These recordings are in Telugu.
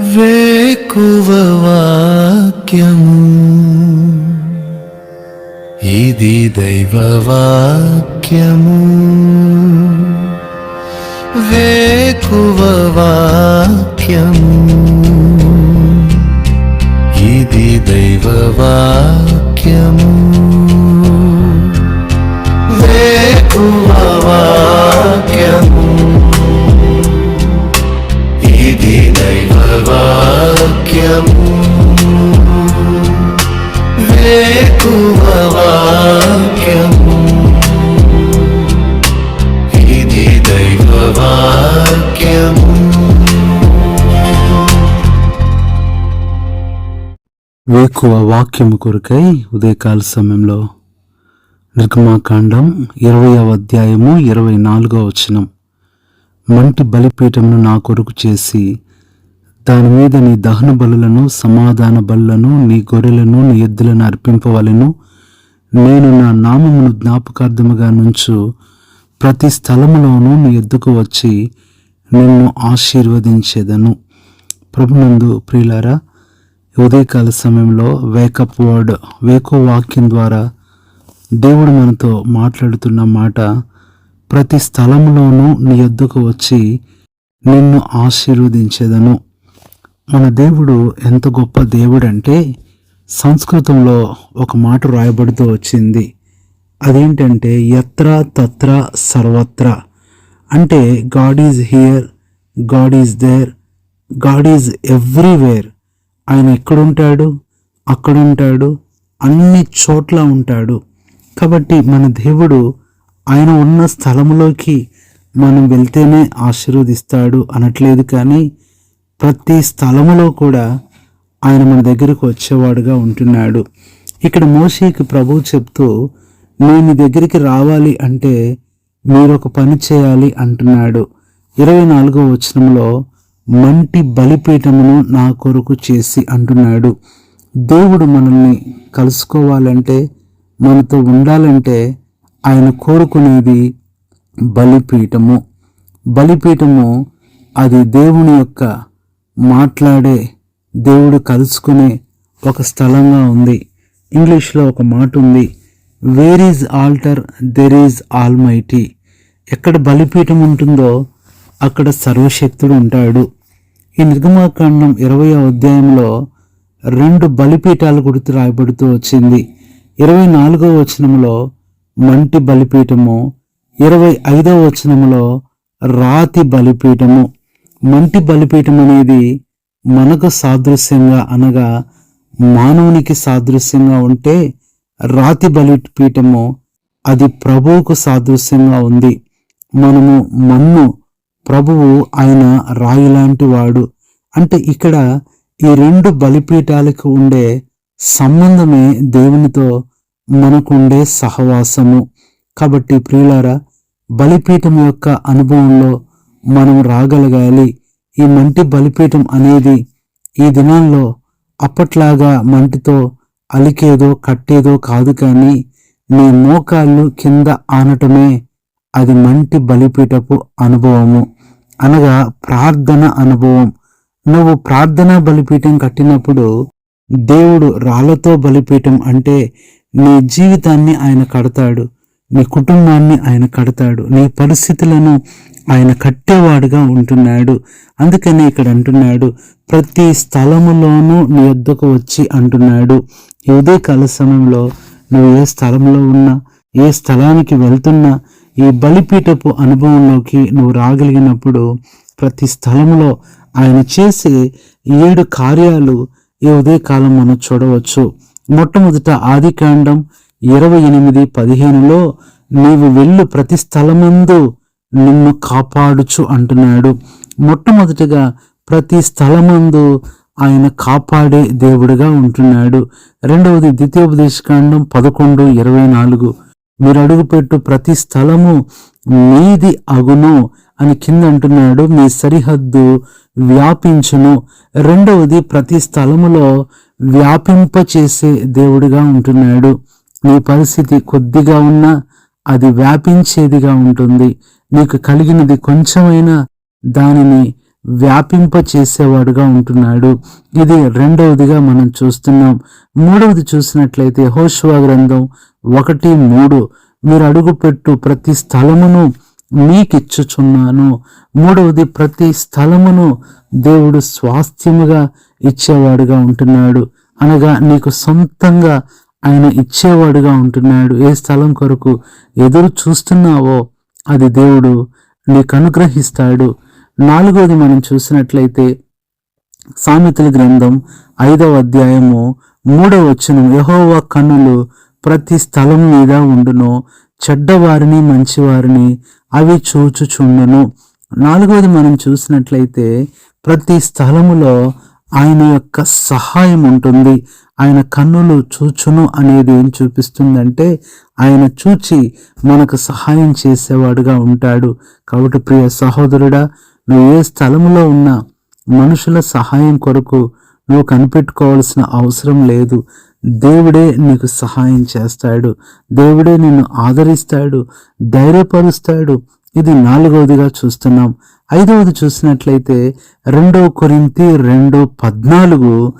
వేకువ వాక్యము. ఇది దైవ వాక్యము. వేకువ వాక్యము. ఇది దైవ వేకువ వాక్యము కొరకై ఉదయకాల సమయంలో నిర్గమాకాండం ఇరవయవ అధ్యాయము ఇరవై నాలుగవ వచనం. మంటి బలిపీఠమును నా కొరకు చేసి దాని మీద నీ దహన బలులను సమాధాన బలులను నీ గొర్రెలను నీ ఎద్దులను అర్పింపవలను. నేను నా నామమును జ్ఞాపకార్థముగా నుంచు ప్రతి స్థలములోనూ నీ ఎద్దుకు వచ్చి నిన్ను ఆశీర్వదించేదను. ప్రభునందు ప్రియులారా ఉదయకాల సమయంలో వేకప్ వర్డ్ వేకో వాక్యం ద్వారా దేవుడు మనతో మాట్లాడుతున్న మాట ప్రతి స్థలంలోనూ నీ యొద్దకు వచ్చి నిన్ను ఆశీర్వదించేదను. మన దేవుడు ఎంత గొప్ప దేవుడంటే సంస్కృతంలో ఒక మాట రాయబడుతూ వచ్చింది. అదేంటంటే ఎత్ర తత్ర సర్వత్ర. అంటే God is here God is there God is everywhere ఆయన ఎక్కడుంటాడు? అక్కడుంటాడు. అన్ని చోట్ల ఉంటాడు. కాబట్టి మన దేవుడు ఆయన ఉన్న స్థలంలోకి మనం వెళ్తేనే ఆశీర్వదిస్తాడు అనట్లేదు కానీ ప్రతి స్థలములో కూడా ఆయన మన దగ్గరకు వచ్చేవాడుగా ఉంటున్నాడు. ఇక్కడ మోషేకి ప్రభువు చెప్తూ నేను దగ్గరికి రావాలి అంటే మీరు ఒక పని చేయాలి అంటున్నాడు. ఇరవై నాలుగో వచనంలో మంటి బలిపీఠమును నా కొరకు చేసి అంటున్నాడు. దేవుడు మనల్ని కలుసుకోవాలంటే మనతో ఉండాలంటే ఆయన కోరుకునేది బలిపీఠము. బలిపీఠము అది దేవుని యొక్క మాట్లాడే దేవుడు కలుసుకునే ఒక స్థలంగా ఉంది. ఇంగ్లీష్లో ఒక మాట ఉంది where is altar there is almighty ఎక్కడ బలిపీఠం ఉంటుందో అక్కడ సర్వశక్తుడు ఉంటాడు. ఈ నిర్గమాకాండం ఇరవై అధ్యాయంలో రెండు బలిపీఠాలు గుర్తు రాయబడుతూ వచ్చింది. ఇరవై నాలుగవ వచనంలో మంటి బలిపీఠము ఇరవై ఐదవ వచనంలో రాతి బలిపీఠము. మంటి బలిపీఠం అనేది మనకు సాదృశ్యంగా అనగా మానవునికి సాదృశ్యంగా ఉంటే రాతి బలిపీఠము అది ప్రభువుకు సాదృశ్యంగా ఉంది. మనము మన్ను ప్రభువు ఆయన రాయి లాంటి వాడు అంటే ఇక్కడ ఈ రెండు బలిపీఠాలకు ఉండే సంబంధమే దేవునితో మనకుండే సహవాసము. కాబట్టి ప్రియులారా బలిపీఠం యొక్క అనుభవంలో మనం రాగలగాలి. ఈ మంటి బలిపీఠం అనేది ఈ దినాల్లో అప్పట్లాగా మంటితో అలికేదో కట్టేదో కాదు కానీ నీ మోకాళ్ళు కింద ఆనటమే అది మంటి బలిపీఠపు అనుభవము. అనగా ప్రార్థన అనుభవం. నువ్వు ప్రార్థన బలిపీఠం కట్టినప్పుడు దేవుడు రాళ్ళతో బలిపీఠం అంటే నీ జీవితాన్ని ఆయన కడతాడు నీ కుటుంబాన్ని ఆయన కడతాడు నీ పరిస్థితులను ఆయన కట్టేవాడుగా ఉంటున్నాడు. అందుకని ఇక్కడ అంటున్నాడు ప్రతి స్థలములోనూ నీ వద్దకు వచ్చి అంటున్నాడు. ఏదో ఉదయకాల సమయంలో నువ్వు ఏ స్థలంలో ఉన్నా ఏ స్థలానికి వెళ్తున్నా ఈ బలిపీఠపు అనుభవంలోకి నువ్వు రాగలిగినప్పుడు ప్రతి స్థలంలో ఆయన చేసే ఏడు కార్యాలు ఈ ఉదయకాలం మనం చూడవచ్చు. మొట్టమొదట ఆది కాండం ఇరవై ఎనిమిది పదిహేనులో నీవు వెళ్ళు ప్రతి స్థలమందు నిన్ను కాపాడుచు అంటున్నాడు. మొట్టమొదటిగా ప్రతి స్థలమందు ఆయన కాపాడే దేవుడిగా ఉంటున్నాడు. రెండవది ద్వితీయోపదేశకాండం పదకొండు ఇరవై నాలుగు. మీరు అడుగుపెట్టు ప్రతి స్థలము మీది అగును అని కింద అంటున్నాడు. మీ సరిహద్దు వ్యాపించును. రెండవది ప్రతి స్థలములో వ్యాపింప చేసే దేవుడిగా ఉంటున్నాడు. నీ పరిస్థితి కొద్దిగా ఉన్నా అది వ్యాపించేదిగా ఉంటుంది. నీకు కలిగినది కొంచెమైనా దానిని వ్యాపింప చేసేవాడుగా ఉంటున్నాడు. ఇది రెండవదిగా మనం చూస్తున్నాం. మూడవది చూసినట్లయితే హోషువా గ్రంథం ఒకటి మూడు. మీరు అడుగుపెట్టు ప్రతి స్థలమును మీకిచ్చుచున్నాను. మూడవది ప్రతి స్థలమును దేవుడు స్వాస్థ్యముగా ఇచ్చేవాడుగా ఉంటున్నాడు. అనగా నీకు సొంతంగా ఆయన ఇచ్చేవాడుగా ఉంటున్నాడు. ఏ స్థలం కొరకు ఎదురు చూస్తున్నావో అది దేవుడు నీకు అనుగ్రహిస్తాడు నాలుగవది మనం చూసినట్లయితే సామెతల గ్రంథం ఐదవ అధ్యాయము మూడవ వచనం యహోవా కన్నులు ప్రతి స్థలం మీద ఉండును. చెడ్డవారిని మంచివారిని అవి చూచుచుండును. నాలుగవది మనం చూసినట్లయితే ప్రతి స్థలములో ఆయన యొక్క సహాయం ఉంటుంది. ఆయన కన్నులు చూచును అనేది ఏం చూపిస్తుందంటే ఆయన చూచి మనకు సహాయం చేసేవాడుగా ఉంటాడు. కాబట్టి ప్రియ సహోదరుడా నువ్వు ఏ స్థలంలో ఉన్నా మనుషుల సహాయం కొరకు నువ్వు కనిపెట్టుకోవాల్సిన అవసరం లేదు. దేవుడే నీకు సహాయం చేస్తాడు. దేవుడే నిన్ను ఆదరిస్తాడు. ధైర్యపరుస్తాడు. ఇది నాలుగవదిగా చూస్తున్నాం. ఐదవది చూసినట్లయితే రెండవ కొరింతి రెండు పద్నాలుగు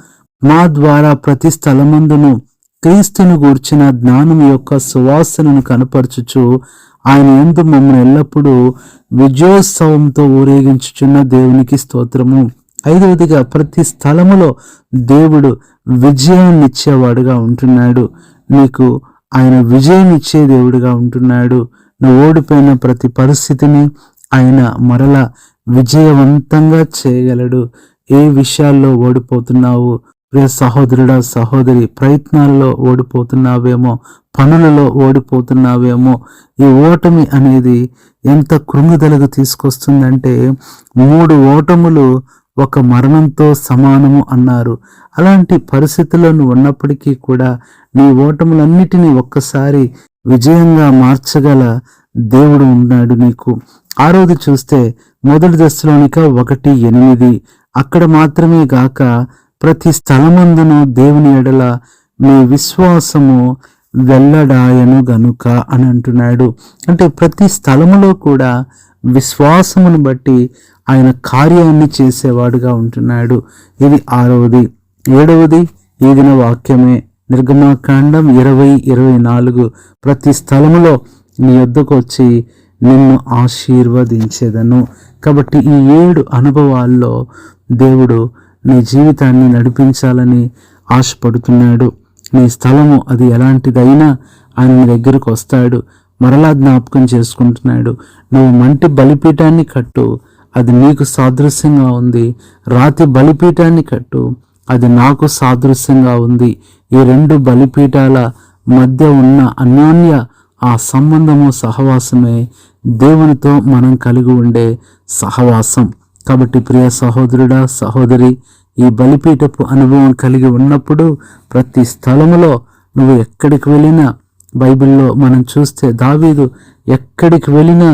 మా ద్వారా ప్రతి స్థలమందును క్రీస్తును గూర్చిన జ్ఞానం యొక్క సువాసనను కనపరచుచు ఆయన ఎందు మమ్మల్ని ఎల్లప్పుడూ విజయోత్సవంతో ఊరేగించుచున్న దేవునికి స్తోత్రము. ఐదవదిగా ప్రతి స్థలములో దేవుడు విజయాన్ని ఇచ్చేవాడుగా ఉంటున్నాడు. నీకు ఆయన విజయం ఇచ్చే దేవుడిగా ఉంటున్నాడు. నువ్వు ఓడిపోయిన ప్రతి పరిస్థితిని ఆయన మరల విజయవంతంగా చేయగలడు. ఏ విషయాల్లో ఓడిపోతున్నావు? ప్రియ సహోదరుడా సహోదరి ప్రయత్నాల్లో ఓడిపోతున్నావేమో? పనులలో ఓడిపోతున్నావేమో? ఈ ఓటమి అనేది ఎంత కృంగుదలకు తీసుకొస్తుందంటే మూడు ఓటములు ఒక మరణంతో సమానము అన్నారు. అలాంటి పరిస్థితులను ఉన్నప్పటికీ కూడా నీ ఓటములన్నిటినీ ఒక్కసారి విజయంగా మార్చగల దేవుడు ఉన్నాడు నీకు. ఆరోది చూస్తే మొదటి దశలోనిక ఒకటి ఎనిమిది. అక్కడ మాత్రమే గాక ప్రతి స్థలమందును దేవుని ఎడల మీ విశ్వాసము వెల్లడాయను గనుక అని అంటున్నాడు. అంటే ప్రతి స్థలములో కూడా విశ్వాసమును బట్టి ఆయన కార్యాన్ని చేసేవాడుగా ఉంటున్నాడు. ఇది ఆరవది. ఏడవది ఈ దిన వాక్యమే. నిర్గమాకాండం ఇరవై ఇరవై నాలుగు. ప్రతి స్థలములో నీ యొద్దకు వచ్చి నిన్ను ఆశీర్వదించేదను. కాబట్టి ఈ ఏడు అనుభవాల్లో దేవుడు నీ జీవితాన్ని నడిపించాలని ఆశపడుతున్నాడు. నీ స్థలము అది ఎలాంటిదైనా ఆయన నీ దగ్గరకు వస్తాడు. మరలా జ్ఞాపకం చేసుకుంటున్నాడు. నువ్వు మంటి బలిపీఠాన్ని కట్టు. అది నీకు సాదృశ్యంగా ఉంది. రాతి బలిపీఠాన్ని కట్టు. అది నాకు సాదృశ్యంగా ఉంది. ఈ రెండు బలిపీఠాల మధ్య ఉన్న అన్యోన్య ఆ సంబంధము సహవాసమే. దేవునితో మనం కలిగి ఉండే సహవాసం. కాబట్టి ప్రియ సహోదరుడా సహోదరి ఈ బలిపీఠపు అనుభవం కలిగి ఉన్నప్పుడు ప్రతి స్థలములో నువ్వు ఎక్కడికి వెళ్ళినా బైబిల్లో మనం చూస్తే దావీదు ఎక్కడికి వెళ్ళినా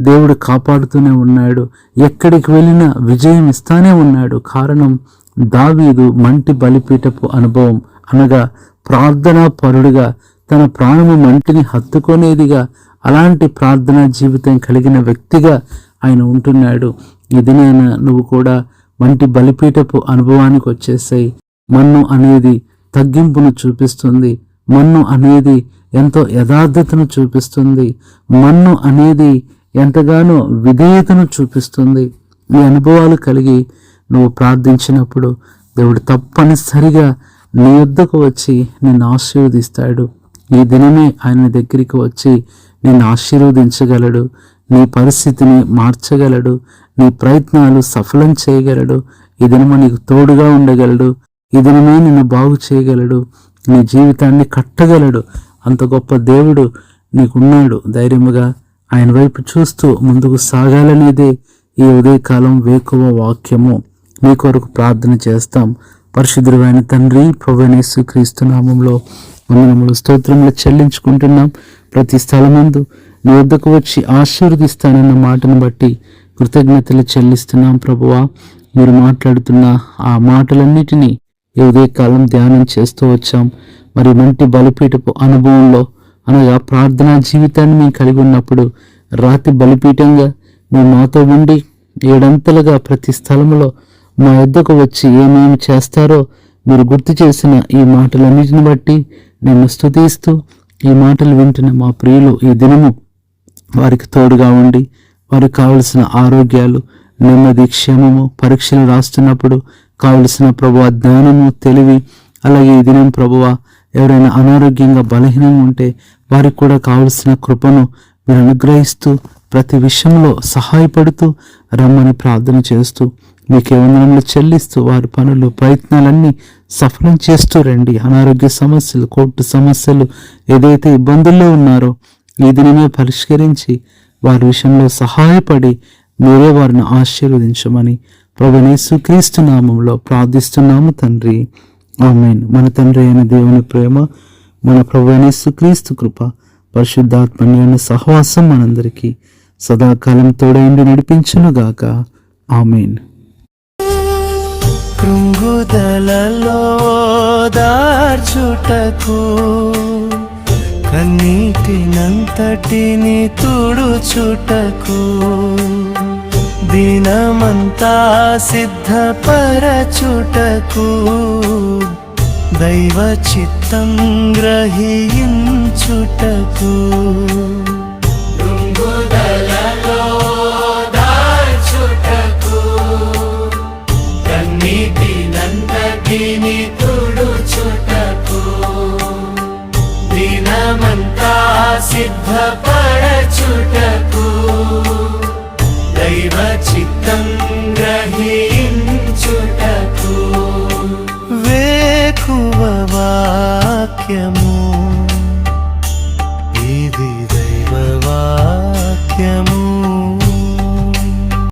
దేవుడు కాపాడుతూనే ఉన్నాడు. ఎక్కడికి వెళ్ళినా విజయం ఇస్తానే ఉన్నాడు. కారణం దావీదు మంటి బలిపీఠపు అనుభవం. అనగా ప్రార్థనా పరుడుగా తన ప్రాణము మంటిని హత్తుకునేదిగా అలాంటి ప్రార్థనా జీవితం కలిగిన వ్యక్తిగా ఆయన ఉంటున్నాడు. ఇదినైనా నువ్వు కూడా మంటి బలిపీఠపు అనుభవానికి వచ్చేసాయి. మన్ను అనేది తగ్గింపును చూపిస్తుంది. మన్ను అనేది ఎంతో యథార్థతను చూపిస్తుంది. మన్ను అనేది ఎంతగానో విధేయతను చూపిస్తుంది. ఈ అనుభవాలు కలిగి నువ్వు ప్రార్థించినప్పుడు దేవుడు తప్పనిసరిగా నీ వద్దకు వచ్చి నిన్ను ఆశీర్వదిస్తాడు. ఈ దినమే ఆయన దగ్గరికి వచ్చి నిన్ను ఆశీర్వదించగలడు. నీ పరిస్థితిని మార్చగలడు. నీ ప్రయత్నాలు సఫలం చేయగలడు. ఈ దినము నీకు తోడుగా ఉండగలడు. ఈ దినమే నిన్ను బాగు చేయగలడు. నీ జీవితాన్ని కట్టగలడు. అంత గొప్ప దేవుడు నీకున్నాడు. ధైర్యముగా ఆయన వైపు చూస్తూ ముందుకు సాగాలనేదే ఈ ఉదయకాలం వేకువ వాక్యము. మీ కొరకు ప్రార్థన చేస్తాం. పరిశుద్ధుడైన తండ్రి ప్రొవెనేసు క్రీస్తు నామంలో వందనములు స్తోత్రములు చెల్లించుకుంటున్నాం. ప్రతి స్థలమందు నీ వద్దకు వచ్చి ఆశీర్వదిస్తానన్న మాటను బట్టి కృతజ్ఞతలు చెల్లిస్తున్నాం ప్రభువా. మీరు మాట్లాడుతున్న ఆ మాటలన్నిటినీ ఈ ఉదయకాలం ధ్యానం చేస్తూ వచ్చాం. మరి మంటి బలిపీఠపు అనుభవంలో అనగా ప్రార్థనా జీవితాన్ని మేము కలిగి ఉన్నప్పుడు రాతి బలిపీఠంగా మీ మాతో ఉండి ఏడంతలుగా ప్రతి స్థలంలో మా వద్దకు వచ్చి ఏమేమి చేస్తారో మీరు గుర్తు చేసిన ఈ మాటలన్నిటిని బట్టి నేను స్తుతిస్తూ ఈ మాటలు వింటున్న మా ప్రియులు ఈ దినము వారికి తోడుగా ఉండి వారికి కావలసిన ఆరోగ్యాలు నెమ్మది క్షేమము పరీక్షలు రాస్తున్నప్పుడు కావలసిన ప్రభు జ్ఞానము తెలివి అలాగే ఈ దినం ప్రభువ ఎవరైనా అనారోగ్యంగా బలహీనంగా ఉంటే వారికి కూడా కావలసిన కృపను మీరు అనుగ్రహిస్తూ ప్రతి విషయంలో సహాయపడుతూ రమ్మని ప్రార్థన చేస్తూ మీకే వందనములు చెల్లిస్తూ వారి పనులు ప్రయత్నాలన్నీ సఫలం చేస్తూ రండి. అనారోగ్య సమస్యలు కోర్టు సమస్యలు ఏదైతే ఇబ్బందుల్లో ఉన్నారో ఈ దినమే పరిష్కరించి వారి విషయంలో సహాయపడి మీరే వారిని ఆశీర్వదించమని ప్రభునేసు క్రీస్తు నామంలో ప్రార్థిస్తున్నాము తండ్రి. ఆమెన్. మన తండ్రి అయిన దేవుని ప్రేమ మన ప్రభు అయిన సుక్రీస్తు కృప పరిశుద్ధాత్మన్యమైన సహవాసం మనందరికీ సదాకాలం తోడైండి నడిపించునుగాక. ఆమెన్. కృంగుదలలో దార్చుటకు కన్నీటినంతటిని తుడుచుటకు దినమంతా సిద్ధపరచుటకు దైవ చిత్తం గ్రహించుటకు. కన్నీటినంతటిని సిద్ధపరచుటకు దైవ చిత్తం గ్రహీ